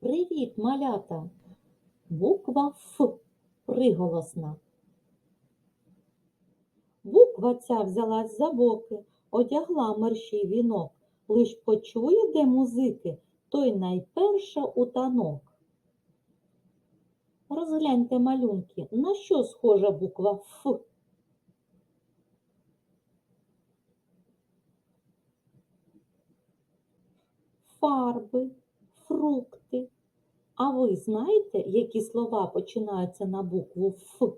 Привіт, малята! Буква Ф приголосна. Буква ця взялась за боки, одягла мерщій вінок. Лиш почує, де музики, той найперша у танок. Розгляньте малюнки, на що схожа буква Ф? Фарби, фрукти. А ви знаєте, які слова починаються на букву Ф?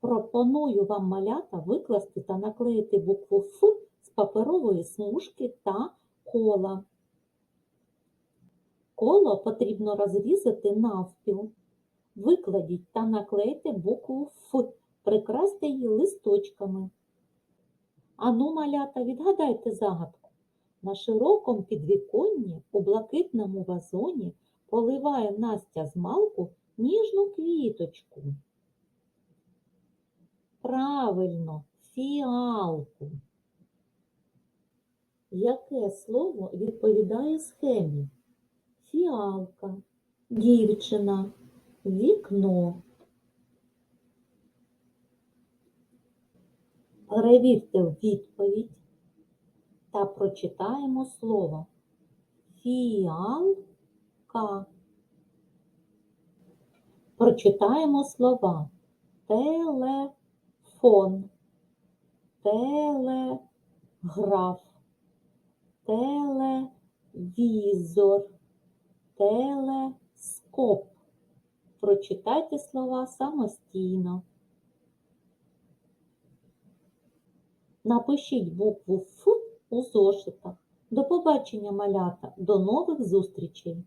Пропоную вам малята викласти та наклеїти букву Ф з паперової смужки та кола. Коло потрібно розрізати навпіл. Викладіть та наклейте букву Ф, прикрасьте її листочками. Ану, малята, відгадайте загадку. На широкому підвіконні у блакитному вазоні поливає Настя з малку ніжну квіточку. Правильно, фіалку. Яке слово відповідає схемі? Фіалка, дівчина, вікно. Перевірте відповідь та прочитаємо слово фіалка. Прочитаємо слова телефон, телеграф, телевізор, телескоп. Прочитайте слова самостійно. Напишіть букву Ф у зошитах. До побачення, малята, до нових зустрічей!